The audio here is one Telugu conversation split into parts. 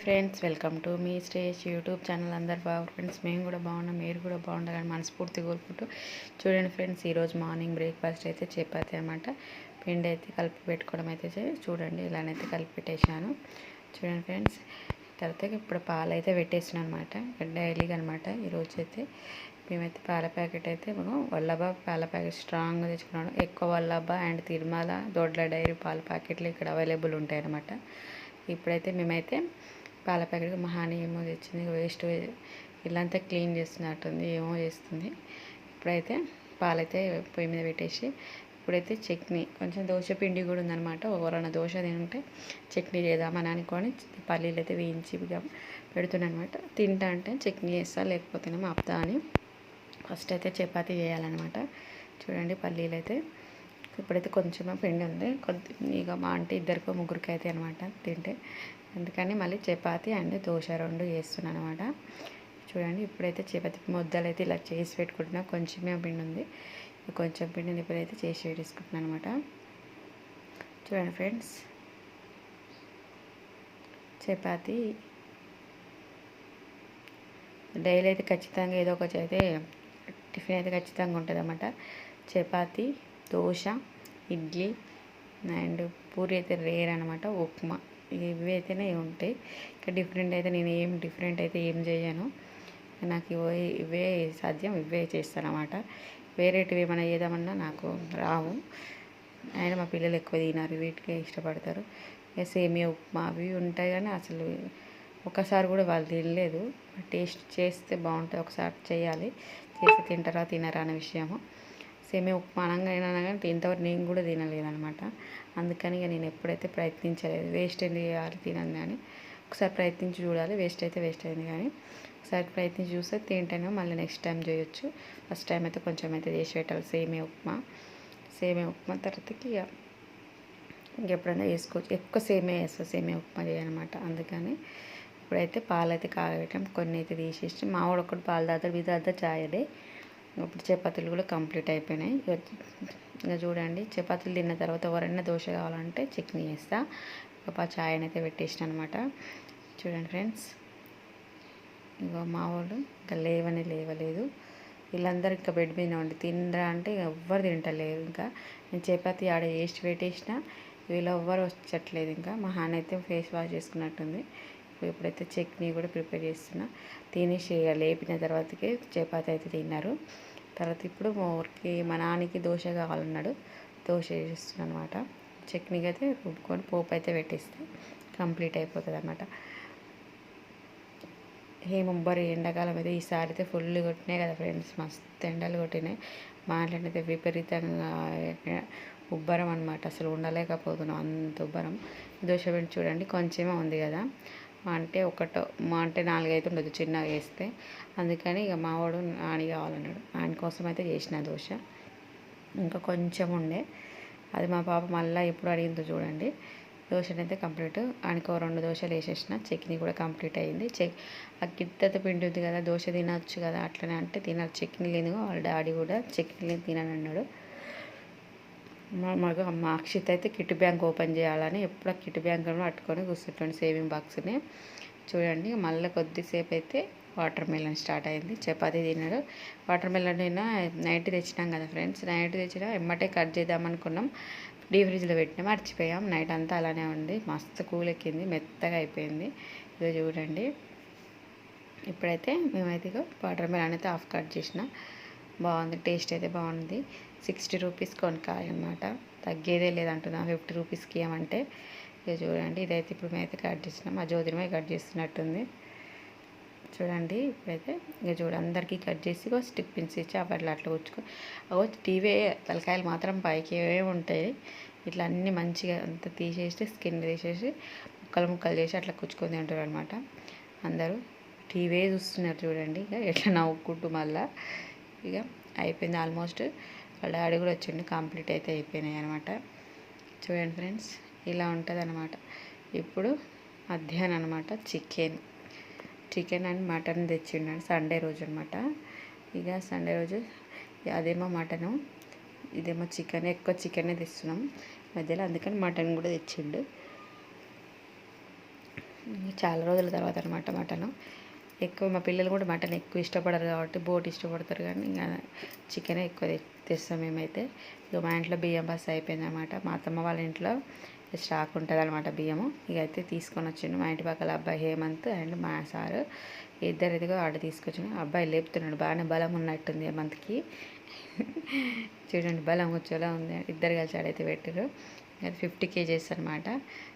ఫ్రెండ్స్ వెల్కమ్ టు మీ స్టేజ్ యూట్యూబ్ ఛానల్ అందరు బాగా ఫ్రెండ్స్ మేము కూడా బాగున్నాం మీరు కూడా బాగుండాలని మనస్ఫూర్తి కోరుకుంటూ చూడండి ఫ్రెండ్స్ ఈరోజు మార్నింగ్ బ్రేక్ఫాస్ట్ అయితే చపాతి అనమాట పిండి అయితే కలిపి పెట్టుకోవడం అయితే చూడండి ఇలానైతే కలిపి పెట్టేసాను చూడండి ఫ్రెండ్స్ తర్వాత ఇప్పుడు పాలు అయితే పెట్టేసాను అనమాట డైలీగా అనమాట ఈరోజు అయితే. మేమైతే పాల ప్యాకెట్ అయితే మనం వల్లభ పాల ప్యాకెట్ స్ట్రాంగ్గా తెచ్చుకున్నాను. ఎక్కువ వల్లభ అండ్ తిరుమల దొడ్ల డైరీ పాల ప్యాకెట్లు ఇక్కడ అవైలబుల్ ఉంటాయి అనమాట ఇప్పుడైతే మేమైతే పాల ప్యాకెట్ మహాని ఏమో తెచ్చింది వేస్ట్ ఇల్లంతా క్లీన్ చేస్తున్నట్టుంది ఏమో చేస్తుంది. ఇప్పుడైతే పాలైతే పొయ్యి మీద పెట్టేసి ఇప్పుడైతే చట్నీ కొంచెం దోశ పిండి కూడా ఉందన్నమాట. ఎవరైనా దోశ తింటే చట్నీ చేద్దామని అనుకొని పల్లీలు అయితే వేయించి ఇక పెడుతున్నాను అనమాట తింటా అంటే చట్నీ చేస్తా లేకపోతేనేమో ఆపుతా అని ఫస్ట్ అయితే చపాతీ చేయాలన్నమాట. చూడండి పల్లీలు అయితే ఇప్పుడైతే కొంచెం పిండి ఉంది. కొద్ది ఇక మా అంటే ఇద్దరికో ముగ్గురికి అయితే అనమాట తింటే. అందుకని మళ్ళీ చపాతి అండ్ దోశ రెండు చేస్తున్నాను అనమాట చూడండి ఇప్పుడైతే చపాతి ముద్దలు అయితే ఇలా చేసి పెట్టుకుంటున్నా. కొంచెమే పిండి ఉంది. కొంచెం పిండిని ఇప్పుడైతే చేసి పెట్టేసుకుంటున్నాను అనమాట చూడండి ఫ్రెండ్స్ చపాతీ డైలీ అయితే ఖచ్చితంగా ఏదో ఒకటి అయితే టిఫిన్ అయితే ఖచ్చితంగా ఉంటుంది అనమాట చపాతి దోశ ఇడ్లీ అండ్ పూరి అయితే రేర్ అనమాట ఉప్మా. ఇవి అయితేనే ఉంటాయి ఇంకా డిఫరెంట్ అయితే నేను ఏం డిఫరెంట్ అయితే ఏం చేయను. నాకు ఇవే ఇవే సాధ్యం ఇవే చేస్తాను అనమాట వేరేటివి ఏమైనా ఏదామన్నా నాకు రావు. ఆయన మా పిల్లలు ఎక్కువ తినారు వీటికే ఇష్టపడతారు. సేమియా ఉప్మా అవి ఉంటాయి కానీ అసలు ఒకసారి కూడా వాళ్ళు తినలేదు. టేస్ట్ చేస్తే బాగుంటుంది ఒకసారి చేయాలి. చేస్తే తింటారా తినరా అనే విషయము. సేమే ఉప్మా అనగా అయినా కానీ ఇంతవరకు నేను కూడా తినలేదనమాట అందుకని ఇక నేను ఎప్పుడైతే ప్రయత్నించలేదు వేస్ట్ ఎందుకు చేయాలి తినను కానీ ఒకసారి ప్రయత్నించి చూడాలి వేస్ట్ అయితే వేస్ట్ అయింది కానీ ఒకసారి ప్రయత్నించి చూస్తే తింటేనే మళ్ళీ నెక్స్ట్ టైం చేయొచ్చు. ఫస్ట్ టైం అయితే కొంచెం అయితే చేసి పెట్టాలి సేమే ఉప్మా. సేమే ఉప్మా తర్వాతకి ఇక ఇంకెప్పుడైనా వేసుకోవచ్చు ఎక్కువ సేమే వేస్తా సేమే ఉప్మా చేయనమాట. అందుకని ఇప్పుడైతే పాలు అయితే కాగబెట్టాం. కొన్ని అయితే తీసేసి మా వాడు ఒకటి పాలు తాగుతాడు ఇది తాగుతా చాయదే ఇప్పుడు చపాతీలు కూడా కంప్లీట్ అయిపోయినాయి. ఇక చూడండి చపాతీలు తిన్న తర్వాత ఎవరైనా దోశ కావాలంటే చట్నీ చేస్తా. ఇక పా చాయ్ అయితే పెట్టేసిన అనమాట చూడండి ఫ్రెండ్స్. ఇగో మా వాళ్ళు ఇంకా లేవని లేవలేదు. వీళ్ళందరూ ఇంకా బెడ్ మీద ఉండి తినరా అంటే ఎవ్వరు తింటలేరు ఇంకా. నేను చపాతీ ఆడ వేస్ట్ పెట్టేసిన వీళ్ళు ఎవ్వరు వచ్చట్లేదు ఇంకా. మా హాన్ అయితే ఫేస్ వాష్ చేసుకున్నట్టుంది. ఇప్పుడైతే చట్నీ కూడా ప్రిపేర్ చేస్తున్నా. తినేసి లేపిన తర్వాతకి చపాతి అయితే తిన్నారు. తర్వాత ఇప్పుడు మా ఊరికి మా నాన్నకి దోశ కావాలన్నాడు. దోశ చేస్తున్నాను అనమాట చట్నీకి అయితే రుబ్బుకొని పోపు అయితే పెట్టేస్తే కంప్లీట్ అయిపోతుంది అనమాట హేమంబరి ఎండాకాలం అయితే ఈసారి అయితే ఫుల్ కొట్టినాయి కదా ఫ్రెండ్స్. మస్తు ఎండలు కొట్టినాయి. మాట్లాడితే విపరీతంగా ఉబ్బరం అనమాట అసలు ఉండలేకపోతున్నాం అంత ఉబ్బరం. దోశ పిండి చూడండి కొంచెమే ఉంది కదా. అంటే ఒకటో మా అంటే నాలుగైతే ఉండదు చిన్నగా వేస్తే అందుకని ఇక మావాడు నాని కావాలన్నాడు. ఆయన కోసం అయితే చేసిన దోశ. ఇంకా కొంచెం ఉండే. అది మా పాప మళ్ళీ ఎప్పుడు అడిగిందో చూడండి. దోశని అయితే కంప్లీట్. ఆయనకు రెండు దోశలు వేసేసిన. చట్నీ కూడా కంప్లీట్ అయింది చెక్ ఆ గిత్తత పిండి ఉంది కదా దోశ తినచ్చు కదా అట్లనే అంటే తినరు. చట్నీ లేదు వాళ్ళ డాడీ కూడా చట్నీ లేదు తినని అన్నాడు మగ మా అక్షిత్ అయితే కిట్ బ్యాంక్ ఓపెన్ చేయాలని ఎప్పుడు ఆ కిట్ బ్యాంక్లో పట్టుకొని కూర్చుంటాడు సేవింగ్ బాక్స్ని. చూడండి మళ్ళీ కొద్దిసేపు అయితే వాటర్ మెలన్ స్టార్ట్ అయింది. చపాతీ తిన్నాడు. వాటర్ మెలన్ అయినా నైట్ తెచ్చినాం కదా ఫ్రెండ్స్. నైట్ తెచ్చినా ఎమ్మటే కట్ చేద్దాం అనుకున్నాం. డీ ఫ్రిడ్జ్లో పెట్టినా మర్చిపోయాం. నైట్ అంతా అలానే ఉంది. మస్తు కూల్ ఎక్కింది. మెత్తగా అయిపోయింది. ఇదో చూడండి. ఇప్పుడైతే మేమైతే వాటర్ మెలన్ అయితే హాఫ్ కట్ చేసిన. బాగుంది టేస్ట్ అయితే బాగుంది. సిక్స్టీ రూపీస్ కొనకాయ అనమాట తగ్గేదే లేదంటున్నా. ఫిఫ్టీ రూపీస్కి ఏమంటే ఇక చూడండి ఇదైతే ఇప్పుడు మేమైతే కట్ చేసినాం మా జ్యోతిమే కట్ చేస్తున్నట్టుంది. చూడండి ఇప్పుడైతే ఇక చూడు అందరికీ కట్ చేసి ఒక స్టిక్ పిన్స్ ఇచ్చి అప్పట్లో అట్లా వచ్చుకో అగో టీవీ తలకాయలు మాత్రం పైకి ఉంటాయి. ఇట్లా అన్నీ మంచిగా అంత తీసేసి స్కిన్ తీసేసి ముక్కలు ముక్కలు చేసి అట్లా కుచ్చుకొని తింటారు అనమాట అందరూ టీవీ చూస్తున్నారు చూడండి ఇక ఎట్లా నవ్వుకుంటూ మళ్ళీ. ఇక అయిపోయింది ఆల్మోస్ట్. వాళ్ళ డాడీ కూడా వచ్చిండు కంప్లీట్ అయితే అయిపోయినాయి అనమాట చూడండి ఫ్రెండ్స్ ఇలా ఉంటుంది అనమాట ఇప్పుడు మధ్యాహ్నం అనమాట చికెన్. చికెన్ అండ్ మటన్ తెచ్చిండు సండే రోజు అనమాట ఇక సండే రోజు అదేమో మటను ఇదేమో చికెన్ ఎక్కువ చికెనే తెస్తున్నాం. మధ్యలో అందుకని మటన్ కూడా తెచ్చిండు. చాలా రోజుల తర్వాత అనమాట మటను. ఎక్కువ మా పిల్లలు కూడా మటన్ ఎక్కువ ఇష్టపడరు కాబట్టి బోట్ ఇష్టపడతారు కానీ ఇంకా చికెనే ఎక్కువ తెస్తాం మేమైతే. ఇక మా ఇంట్లో బియ్యం బస్ అయిపోయింది అనమాట మా అత్తమ్మ వాళ్ళ ఇంట్లో స్టాక్ ఉంటుంది అనమాట బియ్యము. ఇక అయితే తీసుకొని వచ్చిండు. మా ఇంటి పక్కల అబ్బాయి హేమంత్ అండ్ మా సారు ఇద్దరు ఇదిగో ఆడ తీసుకొచ్చిండు అబ్బాయి లేపుతున్నాడు. బాగానే బలం ఉన్నట్టుంది హేమంత్కి. చూడండి బలం వచ్చేలా ఉంది. ఇద్దరు కలిసి ఆడైతే పెట్టారు అది ఫిఫ్టీ కేజీస్ అనమాట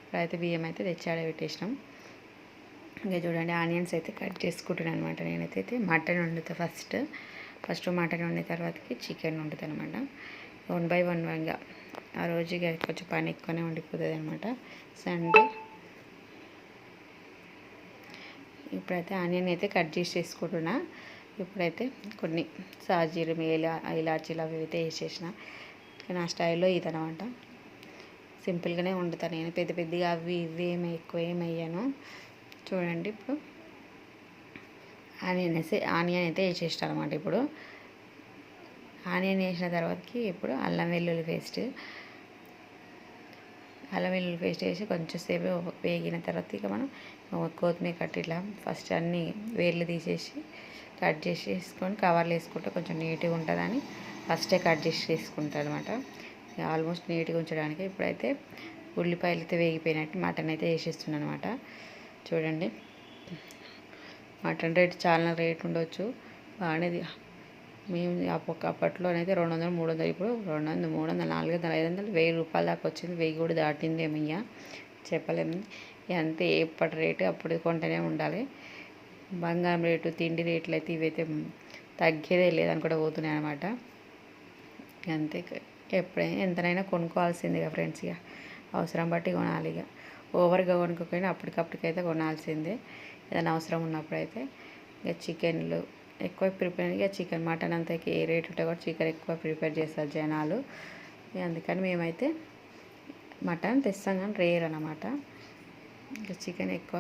ఇప్పుడైతే బియ్యం అయితే తెచ్చి ఆడ పెట్టేసినాం. ఇంకా చూడండి ఆనియన్స్ అయితే కట్ చేసుకుంటున్నాను అనమాట నేనైతే అయితే మటన్ వండుతా ఫస్ట్. ఫస్ట్ మటన్ వండిన తర్వాతకి చికెన్ వండుతాను అనమాట వన్ బై వన్ వన్గా ఆ రోజు కొంచెం పని ఎక్కువనే వండిపోతుంది అనమాట సండే. ఇప్పుడైతే ఆనియన్ అయితే కట్ చేసి చేసుకుంటున్నా. ఇప్పుడైతే కొన్ని సాజీలు ఇలా ఇలాచీలు అవి అయితే వేసేసిన. నా స్టైల్లో ఇదనమాట సింపుల్గానే వండుతాను నేను పెద్ద పెద్దగా అవి ఇవి ఏమి ఎక్కువ ఏమి వేయను. చూడండి ఇప్పుడు. ఆనియన్ వేసి ఆనియన్ అయితే వేసేస్తాను అనమాట ఇప్పుడు. ఆనియన్ వేసిన తర్వాతకి ఇప్పుడు అల్లం వెల్లుల్లి పేస్ట్. అల్లం వెల్లుల్లి పేస్ట్ వేసి కొంచెం సేపు వేగిన తర్వాత ఇక మనం కొత్తిమీర కట్టి ఇట్లా ఫస్ట్ అన్నీ వేర్లు తీసేసి కట్ చేసి వేసుకొని కవర్లు వేసుకుంటే కొంచెం నీట్గా ఉంటుందని ఫస్టే కట్ చేసి వేసుకుంటాను అనమాట ఆల్మోస్ట్ నీట్గా ఉంచడానికి ఇప్పుడైతే ఉల్లిపాయలు అయితే వేగిపోయినట్టు మటన్ అయితే వేసేస్తున్నాను అనమాట చూడండి. మటన్ రేట్ చాలా రేట్ ఉండొచ్చు. బాగానేది మేము అప్ప అప్పట్లోనైతే రెండు వందలు మూడు వందలు ఇప్పుడు రెండు వందలు మూడు వందలు నాలుగు వందలు ఐదు వందలు వెయ్యి రూపాయల దాకా వచ్చింది. వెయ్యి కూడా దాటిందేమయ్యా చెప్పలేము అంతే ఎప్పటి రేటు అప్పుడు కొంటూనే ఉండాలి. బంగారం రేటు తిండి రేట్లు అయితే ఇవైతే తగ్గేదే లేదని కూడా పోతున్నాయి అనమాట అంతే. ఎప్పుడైనా ఎంతనైనా కొనుక్కోవాల్సిందిగా ఫ్రెండ్స్ ఇక అవసరం బట్టి కొనాలి ఇక ఓవర్గా కొనుక్కోకపోయినా అప్పటికప్పటికైతే కొనాల్సిందే. ఏదైనా అవసరం ఉన్నప్పుడైతే ఇక చికెన్లు ఎక్కువ ప్రిపేర్ ఇక చికెన్ మటన్ అంతా ఏ రేట్ ఉంటే కూడా చికెన్ ఎక్కువ ప్రిపేర్ చేస్తారు జనాలు. అందుకని మేమైతే మటన్ తెస్తాం కానీ రేర్ అనమాట ఇంకా చికెన్ ఎక్కువ.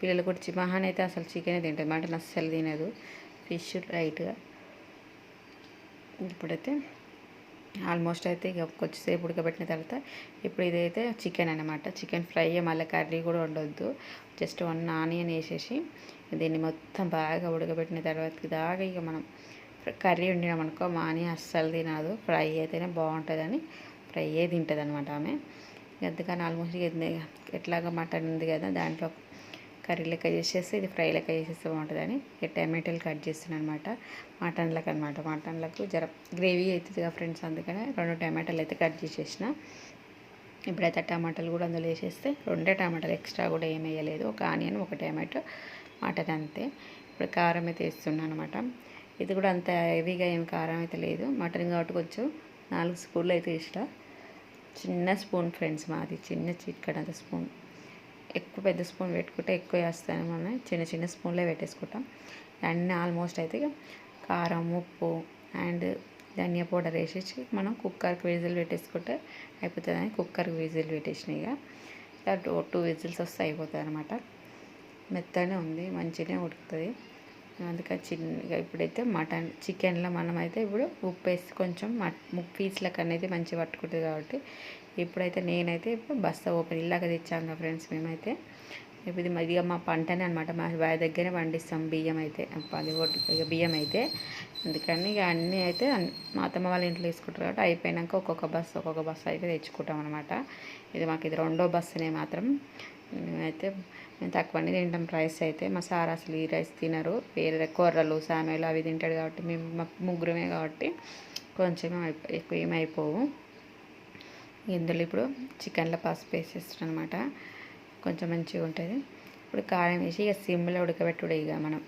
పిల్లలు కూడా మహాన్ అయితే అసలు చికెనే తింటుంది మటన్ అస్సలు తినదు ఫిష్ రైట్గా ఇప్పుడైతే ఆల్మోస్ట్ అయితే ఇక కొద్దిసేపు ఉడకబెట్టిన తర్వాత ఇప్పుడు ఇదైతే చికెన్ అనమాట చికెన్ ఫ్రై మళ్ళీ కర్రీ కూడా ఉండొద్దు జస్ట్ వన్ ఆనియన్ వేసేసి దీన్ని మొత్తం బాగా ఉడకబెట్టిన తర్వాత దాకా ఇక మనం కర్రీ వండినామనుకో మా అని అస్సలు తినదు. ఫ్రై అయితేనే బాగుంటుందని ఫ్రై తింటుంది అనమాట ఆమె. అందుకని ఆల్మోస్ట్ ఇక మటన్ ఉంది కదా దాంట్లో కర్రీ లెక్క చేసేస్తే ఇది ఫ్రై లెక్క చేసేస్తే బాగుంటుందని. టమాటాలు కట్ చేస్తున్నాను అనమాట మటన్లకు అనమాట మటన్లకు జర గ్రేవీ అవుతుంది కదా ఫ్రెండ్స్ అందుకనే రెండు టమాటాలు అయితే కట్ చేసేసిన. ఇప్పుడైతే టమాటాలు కూడా అందులో వేసేస్తే రెండే టమాటాలు ఎక్స్ట్రా కూడా ఏం వేయలేదు. ఒక ఆనియన్ ఒక టమాటో మటన్ అంతే. ఇప్పుడు కారం అయితే వేస్తున్నాను అనమాట ఇది కూడా అంత హెవీగా ఏం కారం అయితే లేదు. మటన్ కాబట్టి కొంచెం నాలుగు స్పూన్లు అయితే ఇష్టం చిన్న స్పూన్ ఫ్రెండ్స్ మాది. చిన్న చిక్కడంత స్పూన్. ఎక్కువ పెద్ద స్పూన్ పెట్టుకుంటే ఎక్కువ వేస్తాను మనం. చిన్న చిన్న స్పూన్లే పెట్టేసుకుంటాం. అన్నీ ఆల్మోస్ట్ అయితే కారం ఉప్పు అండ్ ధనియా పౌడర్ వేసేసి మనం కుక్కర్కి విజిల్ పెట్టేసుకుంటే అయిపోతుందని కుక్కర్కి విజిల్ పెట్టేసిన ఇక. ఇలా టూ టూ విజిల్స్ వస్తే అయిపోతుంది అనమాట మెత్తనే ఉంది మంచిగానే ఉడుకుతుంది. అందుకని చిన్నగా ఇప్పుడైతే మటన్ చికెన్లో మనమైతే ఇప్పుడు ఉప్పు వేసి కొంచెం మట్ పీస్లకు అనేది మంచిగా పట్టుకుంటుంది కాబట్టి ఇప్పుడైతే నేనైతే ఇప్పుడు బస్తా ఓపెన్ ఇల్లాక తెచ్చాం కదా ఫ్రెండ్స్ మేమైతే. ఇప్పుడు ఇది మా పంటనే అనమాట మా బావి దగ్గరే పండిస్తాం బియ్యం అయితే. అది ఒడ్డు బియ్యం అయితే. అందుకని ఇక అన్నీ అయితే మా అత్తమ్మ వాళ్ళ ఇంట్లో తీసుకుంటారు కాబట్టి అయిపోయినాక ఒక్కొక్క బస్సు ఒక్కొక్క బస్సు అయితే తెచ్చుకుంటాం అనమాట ఇది మాకు ఇది రెండో బస్సునే మాత్రం. మేమైతే మేము తక్కువనే తింటాం రైస్ అయితే. మా సార్ అసలు ఈ రైస్ తినరు. వేరే కూరలు సామెలు అవి తింటాడు కాబట్టి మేము మా ముగ్గురమే కాబట్టి కొంచెం ఎక్కువ ఏమైపోవు. ఇందులో ఇప్పుడు చికెన్లో పసుపు వేసేస్తాను అనమాట కొంచెం మంచిగా ఉంటుంది. ఇప్పుడు కారం వేసి ఇక సిమ్లో ఉడకబెట్టుడు ఇక మనం.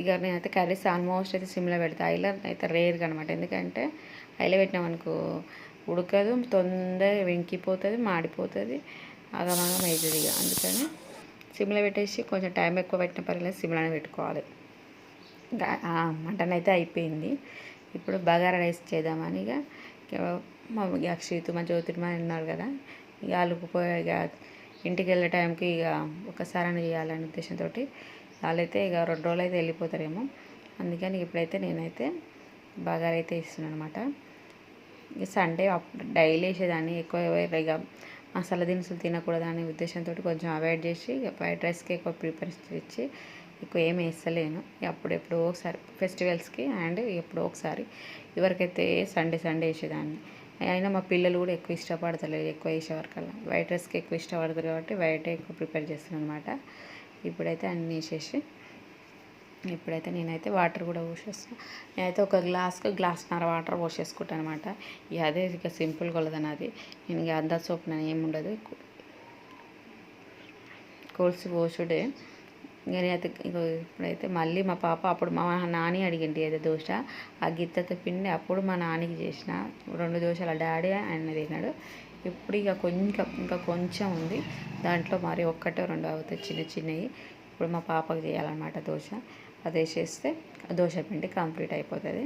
ఇక నేనైతే కర్రీస్ ఆల్మోస్ట్ అయితే సిమ్లో పెడతా. ఆయిల్ అయితే రేర్గా అనమాట ఎందుకంటే ఆయిల్ పెట్టినామనుకో ఉడకదు తొందరగా వెంకిపోతుంది మాడిపోతుంది. ఆగమాగం అవుతుంది ఇక. అందుకని సిమ్లో పెట్టేసి కొంచెం టైం ఎక్కువ పెట్టిన పర్లేదు సిమ్లోనే పెట్టుకోవాలి. మటన్ అయితే అయిపోయింది. ఇప్పుడు బగారా రైస్ చేద్దామని ఇక మా ఇక అక్షిత్ మా జ్యోతిర్మ ఉన్నారు కదా ఇక అలుకుపోయి ఇక ఇంటికి వెళ్ళే టైంకి ఇక ఒకసారి అని చేయాలనే ఉద్దేశంతో వాళ్ళైతే ఇక రెండు రోజులు అయితే వెళ్ళిపోతారేమో. అందుకని ఇప్పుడైతే నేనైతే బగారా అయితే ఇస్తున్నాను అనమాట ఇక సండే డైలీ వేసేదాన్ని ఎక్కువ ఇక మసాలా దినుసులు తినకూడదు అనే ఉద్దేశంతో కొంచెం అవాయిడ్ చేసి ఫ్రైడ్ రైస్కి ఎక్కువ ప్రిపరేషన్ ఇచ్చి ఎక్కువ ఏం వేస్తలేను. అప్పుడెప్పుడో ఒకసారి ఫెస్టివల్స్కి అండ్ ఎప్పుడో ఒకసారి ఇవరకైతే సండే సండే వేసేదాన్ని. అయినా మా పిల్లలు కూడా ఎక్కువ ఇష్టపడతలేదు ఎక్కువ వేసేవరకల్లా వైట్ రైస్కి ఎక్కువ ఇష్టపడతారు కాబట్టి వైట్ ఎక్కువ ప్రిపేర్ చేస్తాను అనమాట ఇప్పుడైతే అన్నీ వేసేసి ఇప్పుడైతే నేనైతే వాటర్ కూడా పోసేస్తాను నేనైతే ఒక గ్లాస్కి గ్లాస్న్నర వాటర్ పోసేసుకుంటాను అనమాట ఇక అదే ఇక సింపుల్ కొలదని అది నేను ఇక అందా సోప్ ఏముండదు కోల్సి పోసుడే. ఇక నేనైతే ఇప్పుడైతే మళ్ళీ మా పాప అప్పుడు మా నాని అడిగింది ఏదో దోశ. ఆ గిత్తతో పిండి అప్పుడు మా నానికి చేసిన. రెండు దోశలు డాడీ ఆయన తిన్నాడు. ఇప్పుడు ఇక కొంచెం ఇంకా కొంచెం ఉంది. దాంట్లో మరి ఒక్కటో రెండు అవుతాయి చిన్న చిన్నవి. ఇప్పుడు మా పాపకు చేయాలన్నమాట దోశ. అది వేసేస్తే దోశ పిండి కంప్లీట్ అయిపోతుంది.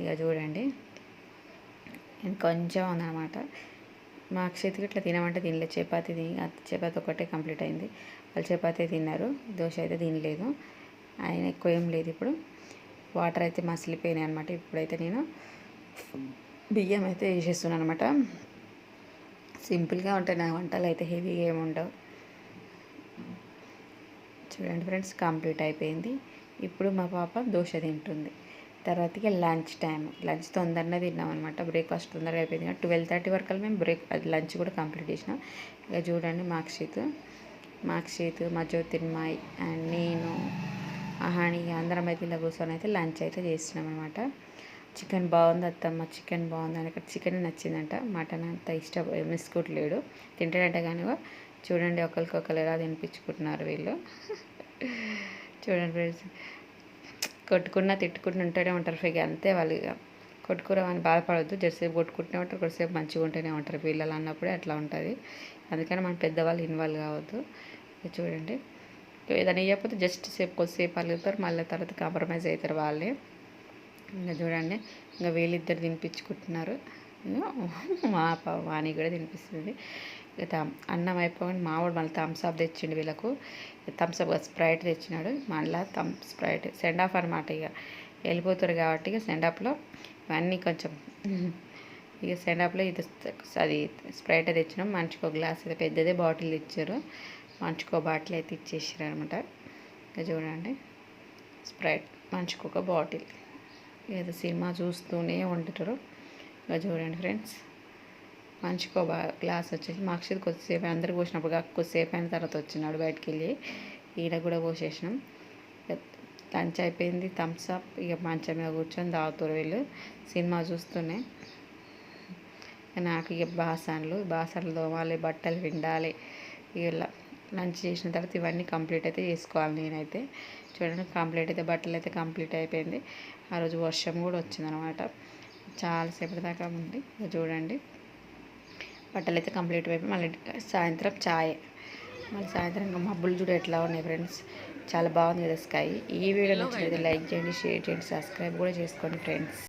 ఇక చూడండి. కొంచెం ఉందన్నమాట. మా చేతికి ఇట్లా తినమంటే తినలేదు చపాతి తిని చపాతి ఒకటే కంప్లీట్ అయింది. వాళ్ళు చపాతి తిన్నారు. దోశ అయితే తినలేదు. ఆయన ఎక్కువ ఏం లేదు ఇప్పుడు. వాటర్ అయితే మసిలిపోయినాయి అనమాట ఇప్పుడైతే నేను బియ్యం అయితే వేసేస్తున్నాను అనమాట సింపుల్గా ఉంటాయి. నా వంటలు అయితే హెవీగా ఏమి ఉండవు. చూడండి ఫ్రెండ్స్ కంప్లీట్ అయిపోయింది. ఇప్పుడు మా పాప దోశ తింటుంది. తర్వాతకి లంచ్ టైం లంచ్ తొందరనే తిన్నాం అనమాట బ్రేక్ఫాస్ట్ తొందరగా అయిపోయింది. ట్వెల్వ్ థర్టీ వరకు మేము బ్రేక్ అది లంచ్ కూడా కంప్లీట్ చేసినాం. ఇక చూడండి మార్క్షీత్ మార్క్షీత్ మా జ్యోతిర్మాయ్ అండ్ నేను అహాని అందరం అయితే ఇలా కూర్చొని అయితే లంచ్ అయితే చేస్తున్నాం అనమాట చికెన్ బాగుంది అత్తమ్మ. చికెన్ బాగుంది. అని ఇక్కడ చికెన్ నచ్చిందంట. మటన్ అంత ఇష్టం. మిస్కోట్లేడు తింటాడంట కానీ చూడండి ఒకరికొకరు ఎలా తినిపించుకుంటున్నారు వీళ్ళు. చూడండి ఫ్రెండ్స్ కొట్టుకున్నా తిట్టుకుంటూ ఉంటూనే ఉంటారు ఫ్రీ అంతే వాళ్ళు ఇక. కొట్టుకురామని బాధపడవద్దు జరసేపు కొట్టుకుంటూనే ఉంటారు కొద్దిసేపు మంచిగా ఉంటూనే ఉంటారు. పిల్లలు అన్నప్పుడే అట్లా ఉంటుంది. అందుకని మన పెద్దవాళ్ళు ఇన్వాల్వ్ కావద్దు. చూడండి. ఏదైనా ఇవ్వకపోతే జస్ట్ సేపు కొద్దిసేపు అలుగుతారు మళ్ళీ తర్వాత కాంప్రమైజ్ అవుతారు వాళ్ళే. ఇంకా చూడండి. ఇంకా వీళ్ళిద్దరు తినిపించుకుంటున్నారు. మా వాణి కూడా తినిపిస్తుంది. అన్నం అయిపోయి మావాడు మళ్ళీ థమ్స్అప్ తెచ్చిండు వీళ్ళకు. థమ్స్అప్ స్ప్రైట్ తెచ్చినాడు. మళ్ళీ థమ్ స్ప్రైట్ సెండ్ ఆఫ్ అనమాట ఇక. వెళ్ళిపోతారు కాబట్టి ఇక సెండ్ ఆఫ్లో ఇవన్నీ కొంచెం ఇక సెండ్ ఆఫ్లో ఇది అది స్ప్రైట్ తెచ్చినాం. మంచికో గ్లాస్ అయితే పెద్దదే బాటిల్ ఇచ్చారు. మంచుకో బాటిల్ అయితే ఇచ్చేసారు అనమాట ఇక చూడండి. స్ప్రైట్ మంచికొక బాటిల్ ఏదో సినిమా చూస్తూనే ఉంటారు ఇక చూడండి ఫ్రెండ్స్ మంచిగా ఒక గ్లాస్ వచ్చేసి మాక్షిత్ కొద్దిసేపు అందరు పోసినప్పుడు కొద్దిసేపు అయిన తర్వాత వచ్చినాడు బయటికి వెళ్ళి ఈయన కూడా పోసేసినాం. లంచ్ అయిపోయింది. Thums Up. ఇక మంచం మీద కూర్చొని తాగుతారు వీళ్ళు. సినిమా చూస్తూనే నాకు ఇక బాసన్లు బాసన్లు తోమాలి బట్టలు విండాలి. ఇలా లంచ్ చేసిన తర్వాత ఇవన్నీ కంప్లీట్ అయితే చేసుకోవాలి నేనైతే. చూడండి కంప్లీట్ అయితే బట్టలు అయితే కంప్లీట్ అయిపోయింది. ఆ రోజు వర్షం కూడా వచ్చిందనమాట. చాలాసేపటి దాకా ఉంది. చూడండి. బట్టలు అయితే కంప్లీట్ అయిపోయి మళ్ళీ సాయంత్రం ఛాయ్ మళ్ళీ సాయంత్రం ఇంకా మబ్బులు చూడ ఎట్లా ఉన్నాయి ఫ్రెండ్స్. చాలా బాగుంది కదా స్కై. ఈ వీడియో నచ్చినది లైక్ చేయండి షేర్ చేయండి సబ్స్క్రైబ్ కూడా చేసుకోండి ఫ్రెండ్స్.